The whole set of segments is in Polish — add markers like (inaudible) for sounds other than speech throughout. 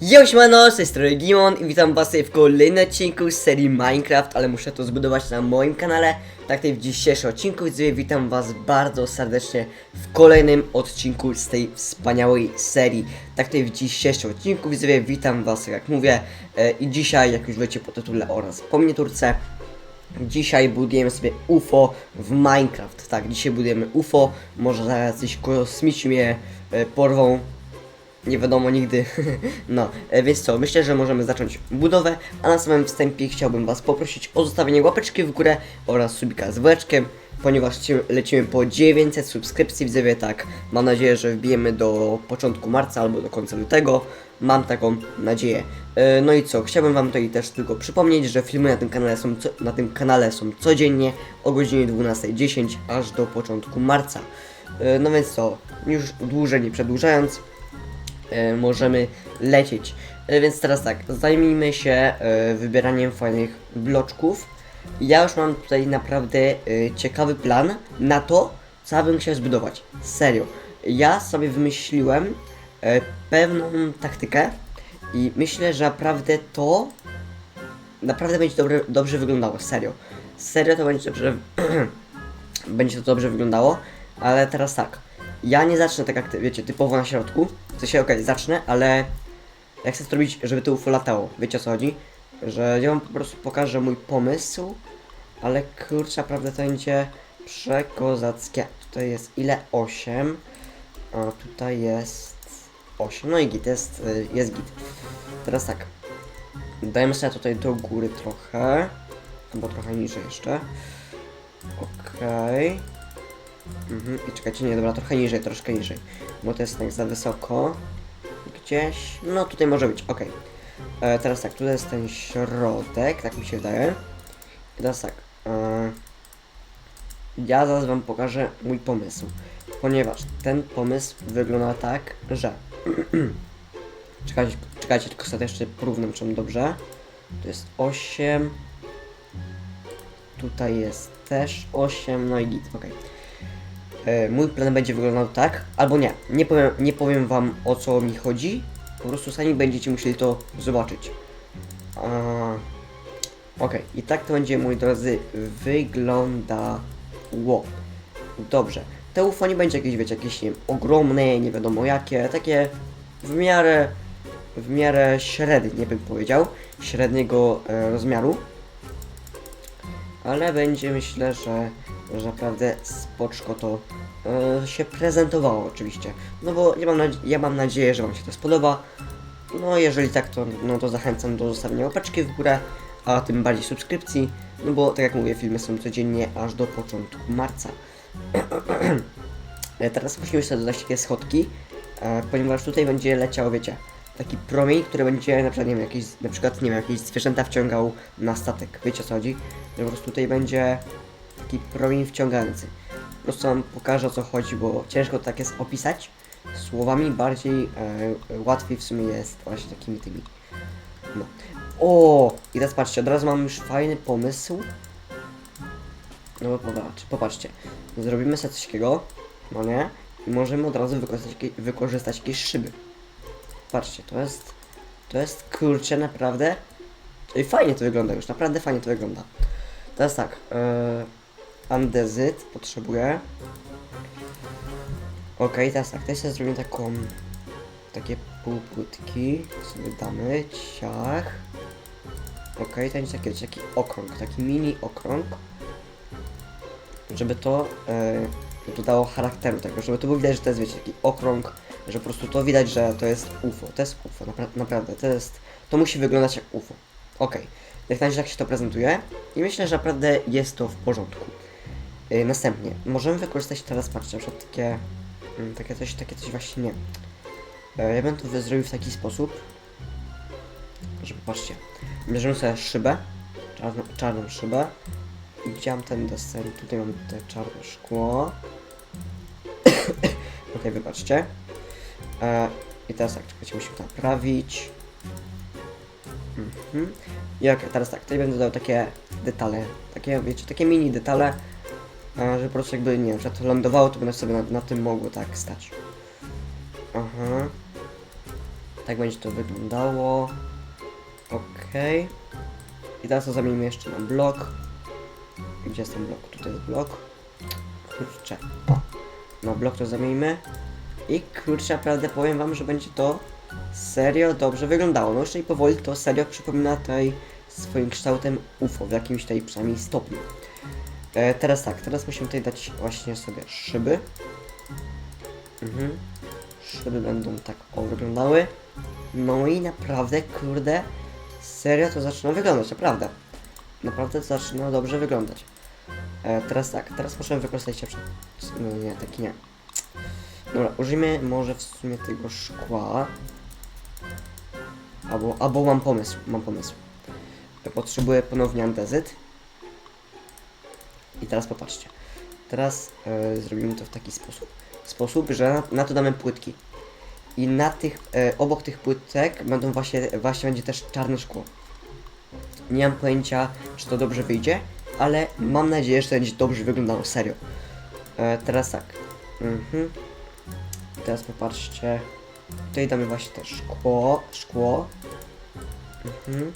Yo, siemano, z tej strony Gimon i witam was w kolejnym odcinku z serii Minecraft, ale muszę to zbudować na moim kanale. Tak w dzisiejszym odcinku widzowie, witam was bardzo serdecznie w kolejnym odcinku z tej wspaniałej serii. Tak w dzisiejszym odcinku widzowie, witam was jak mówię e, i dzisiaj, jak już wiecie po tytule oraz po miniaturce, Dzisiaj budujemy sobie UFO w Minecraft. Tak, dzisiaj budujemy UFO. Może zaraz jacyś kosmici mnie e, porwą. Nie wiadomo nigdy. (laughs) no, e, więc co, myślę, że możemy zacząć budowę. A na samym wstępie chciałbym Was poprosić o zostawienie łapeczki w górę oraz subika z woreczkiem. Ponieważ ci- lecimy po 900 subskrypcji, widzowie, tak. Mam nadzieję, że wbijemy do początku marca albo do końca lutego. Mam taką nadzieję. E, No i co, chciałbym wam tutaj też tylko przypomnieć, że filmy na tym kanale są, co, na tym kanale są codziennie o godzinie 12.10 aż do początku marca. E, No więc co, już dłużej nie przedłużając, możemy lecieć. E, Więc teraz tak, zajmijmy się e, wybieraniem fajnych bloczków. Ja już mam tutaj naprawdę ciekawy plan na to, co bym chciał zbudować. Serio. Ja sobie wymyśliłem pewną taktykę i myślę, że naprawdę to naprawdę będzie dobre, dobrze wyglądało. Serio. Serio to będzie dobrze (clears throat) będzie to dobrze wyglądało, ale teraz tak. Ja nie zacznę tak jak wiecie, typowo na środku. Sensie, okej, zacznę, ale ja chcę zrobić, żeby to UFO latało. Wiecie o co chodzi? Że ja wam po prostu pokażę mój pomysł, ale kurczę, naprawdę to będzie przekozackie. Tutaj jest ile? 8. A tutaj jest 8. No i git, jest, y, jest git. Teraz tak. Dajemy sobie tutaj do góry trochę. Albo trochę niżej jeszcze. Okej. Mhm, i czekajcie, nie, dobra, trochę niżej, troszkę niżej. Bo to jest tak za wysoko. Gdzieś. No tutaj może być, okej. E, Teraz tak, tutaj jest ten środek, tak mi się wydaje. I teraz tak. E, ja zaraz wam pokażę mój pomysł. Ponieważ ten pomysł wygląda tak, że. (clears throat) czekajcie, czekajcie, tylko sobie jeszcze porównam, czy mam dobrze. To jest 8. Tutaj jest też 8, no i git, okej. E, Mój plan będzie wyglądał tak, albo nie, nie powiem, nie powiem wam o co mi chodzi, po prostu sami będziecie musieli to zobaczyć. Okej, i tak to będzie, moi drodzy, wyglądało. Dobrze, te UFO nie będzie jakieś, wiecie, jakieś, nie wiem, ogromne, nie wiadomo jakie, takie w miarę, w miarę średnie bym powiedział, średniego e, rozmiaru. Ale będzie, myślę, że, że naprawdę spoczko to e, się prezentowało oczywiście. No bo ja mam, ja mam nadzieję, że Wam się to spodoba. No jeżeli tak, to, no to zachęcam do zostawienia łapeczki w górę, a tym bardziej subskrypcji. No bo tak jak mówię, filmy są codziennie aż do początku marca. (clears throat) E, Teraz musimy sobie dodać takie schodki, e, ponieważ tutaj będzie leciał, wiecie, taki promień, który będzie na przykład, nie wiem, jakieś, na przykład, nie wiem, jakieś zwierzęta wciągał na statek. Wiecie o co chodzi? Że po prostu tutaj będzie taki promień wciągający. Po prostu wam pokażę o co chodzi, bo ciężko tak jest opisać słowami, bardziej e, łatwiej w sumie jest właśnie takimi tymi. No. O! I teraz patrzcie, od razu mam już fajny pomysł. No bo popatrz, popatrzcie. Zrobimy sobie coś takiego, no nie? I możemy od razu wykorzystać, wykorzystać jakieś szyby. Patrzcie, to jest, to jest kurczę naprawdę. I fajnie to wygląda już, naprawdę fajnie to wygląda. Teraz tak, yy, andezyt potrzebuję. Okej, teraz tak, sobie zrobimy taką, takie półpłytki, sobie damy, ciach. Okej, to będzie taki, taki okrąg, taki mini okrąg. Żeby to yy, dodało charakteru tego, żeby to było widać, że to jest, wiecie, taki okrąg, że po prostu to widać, że to jest UFO, to jest UFO, napra naprawdę, to jest, to musi wyglądać jak UFO. Okej, jak na razie tak się to prezentuje i myślę, że naprawdę jest to w porządku. Yy, następnie, możemy wykorzystać teraz, patrzcie, na przykład takie, mm, takie coś, takie coś właśnie nie. Ja bym to zrobił w taki sposób, że patrzcie, bierzemy sobie szybę, czarną, czarną szybę i gdzie mam ten desen, tutaj mam te czarne szkło. (coughs) Okej, wybaczcie. E, I teraz tak, czekajcie, musimy to naprawić. Mhm. I teraz tak, tutaj będę dodał takie detale, takie, wiecie, takie mini detale, e, że po prostu jakby, nie wiem, że to lądowało, to będę sobie na, na tym mogło tak stać. Aha. Tak będzie to wyglądało. Okej. I teraz to zamienimy jeszcze na blok. Gdzie jest ten blok? Tutaj jest blok. Kurczę. O. Na blok to zamieńmy. I kurczę, naprawdę powiem wam, że będzie to serio dobrze wyglądało. No jeszcze i powoli to serio przypomina tutaj swoim kształtem UFO w jakimś tutaj przynajmniej stopniu. E, teraz tak, teraz musimy tutaj dać właśnie sobie szyby. Mhm. Szyby będą tak o wyglądały. No i naprawdę, kurde, serio to zaczyna wyglądać, naprawdę. Naprawdę to zaczyna dobrze wyglądać. E, teraz tak, teraz możemy wykorzystać jeszcze... No nie, taki nie. Dobra, użyjmy może w sumie tego szkła. Albo, albo mam pomysł, mam pomysł. Potrzebuję ponownie andezyt. I teraz popatrzcie. Teraz e, zrobimy to w taki sposób. Sposób, że na, na to damy płytki. I na tych, e, obok tych płytek będą właśnie, właśnie będzie też czarne szkło. Nie mam pojęcia, czy to dobrze wyjdzie, ale mam nadzieję, że to będzie dobrze wyglądało, serio. E, teraz tak. Mhm. Teraz popatrzcie. Tutaj damy właśnie też szkło, szkło. Mhm.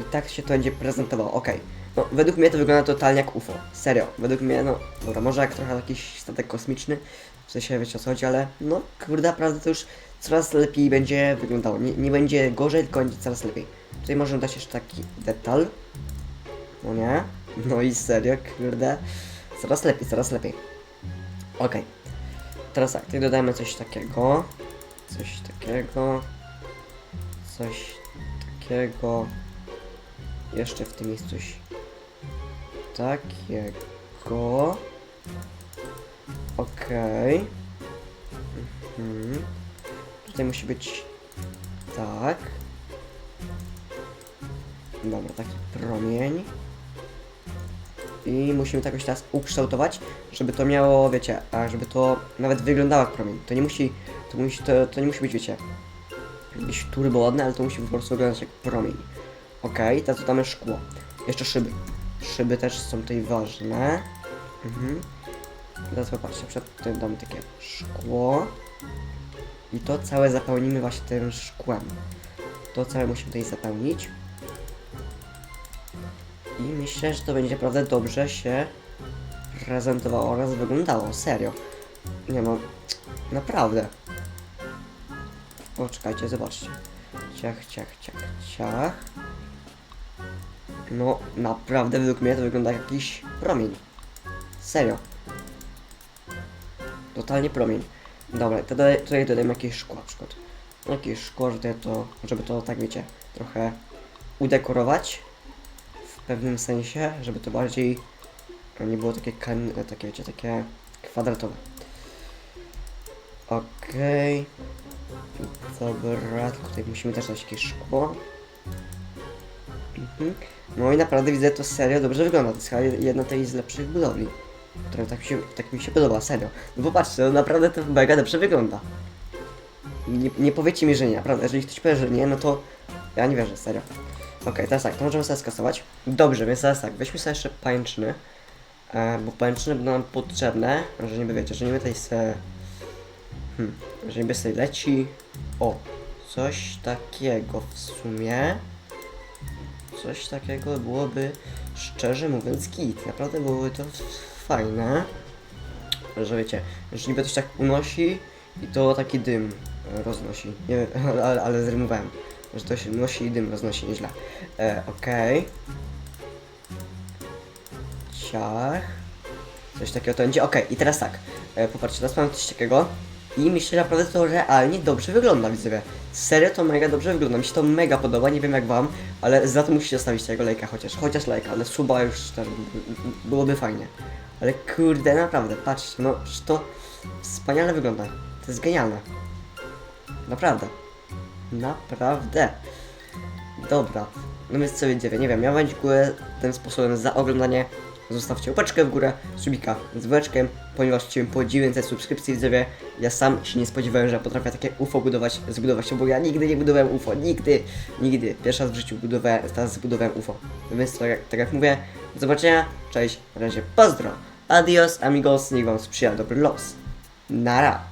I tak się to będzie prezentowało, okej. No, według mnie to wygląda totalnie jak UFO. Serio, według mnie, no, dobra, może jak trochę jakiś statek kosmiczny, w sensie wiecie o co chodzi, ale no, kurde, naprawdę to już coraz lepiej będzie wyglądało. Nie, nie będzie gorzej, tylko będzie coraz lepiej. Tutaj możemy dać jeszcze taki detal. No nie? No i serio, kurde. Coraz lepiej, coraz lepiej. Okej. Teraz tak, tutaj dodajemy coś takiego. Coś takiego. Coś takiego. Jeszcze w tym jest coś takiego. Okej. Mhm. Tutaj musi być tak. Dobra, taki promień. I musimy to jakoś teraz ukształtować, żeby to miało, wiecie, a żeby to nawet wyglądało jak promień. To nie musi, to, musi, to, to nie musi być, wiecie, jakieś turbo ładne, ale to musi po prostu wyglądać jak promień. Okej, teraz dodamy szkło. Jeszcze szyby. Szyby też są tutaj ważne. Mhm. Teraz popatrzcie, przed tym damy takie szkło. I to całe zapełnimy właśnie tym szkłem. To całe musimy tutaj zapełnić. I myślę, że to będzie naprawdę dobrze się prezentowało oraz wyglądało. Serio. Nie no, naprawdę. O, czekajcie, zobaczcie. Ciach, ciach, ciach, ciach. No, naprawdę według mnie to wygląda jak jakiś promień. Serio. Totalnie promień. Dobra, to tutaj dodajemy jakieś szkło na przykład. Jakieś szkło, żeby to, żeby to tak wiecie, trochę udekorować w pewnym sensie, żeby to bardziej nie było takie, takie wiecie, takie kwadratowe. Okej. Dobra, tylko tutaj musimy też dać jakieś szkło. No i naprawdę widzę to serio dobrze wygląda. To jest chyba jedna tej z lepszych budowli. Która tak mi się, tak mi się podoba, serio. No popatrzcie, no naprawdę to mega dobrze wygląda. Nie, nie powiecie mi, że nie, naprawdę. Jeżeli ktoś powie, że nie, no to ja nie wierzę, serio. Okej, teraz tak, to możemy sobie skasować. Dobrze, więc teraz tak, weźmy sobie jeszcze pajęczyny. E, bo pajęczyny będą nam potrzebne, że niby wiecie, że niby tutaj se... Hmm, że niby sobie leci... O, coś takiego w sumie. Coś takiego byłoby, szczerze mówiąc, git. Naprawdę byłoby to fajne. Że wiecie, że niby coś tak unosi i to taki dym roznosi. Nie wiem, (laughs) ale, ale, zrymowałem. Że to się nosi i dym roznosi nieźle. E, Okej. Ciach. Coś takiego to będzie. Okej, i teraz tak. E, popatrzcie, teraz mamy coś takiego. I myślę, że naprawdę to realnie dobrze wygląda, widzowie. Serio to mega dobrze wygląda. Mi się to mega podoba, nie wiem jak wam, ale za to musicie zostawić tego lajka chociaż. Chociaż lajka, ale suba już też by- byłoby fajnie. Ale kurde, naprawdę, patrzcie, no to wspaniale wygląda. To jest genialne. Naprawdę. Naprawdę. Dobra. No więc co widzowie, nie wiem, ja wam dziękuję tym sposobem za oglądanie. Zostawcie łapeczkę w górę, subika z dzwoneczkiem, ponieważ chciałem po 900 subskrypcji widzowie. Ja sam się nie spodziewałem, że potrafię takie UFO budować, zbudować, bo ja nigdy nie budowałem UFO, nigdy, nigdy. Pierwszy raz w życiu budowałem, teraz zbudowałem UFO. Więc tak jak, tak jak mówię, do zobaczenia, cześć, na razie, pozdro, adios amigos, niech wam sprzyja dobry los. Nara.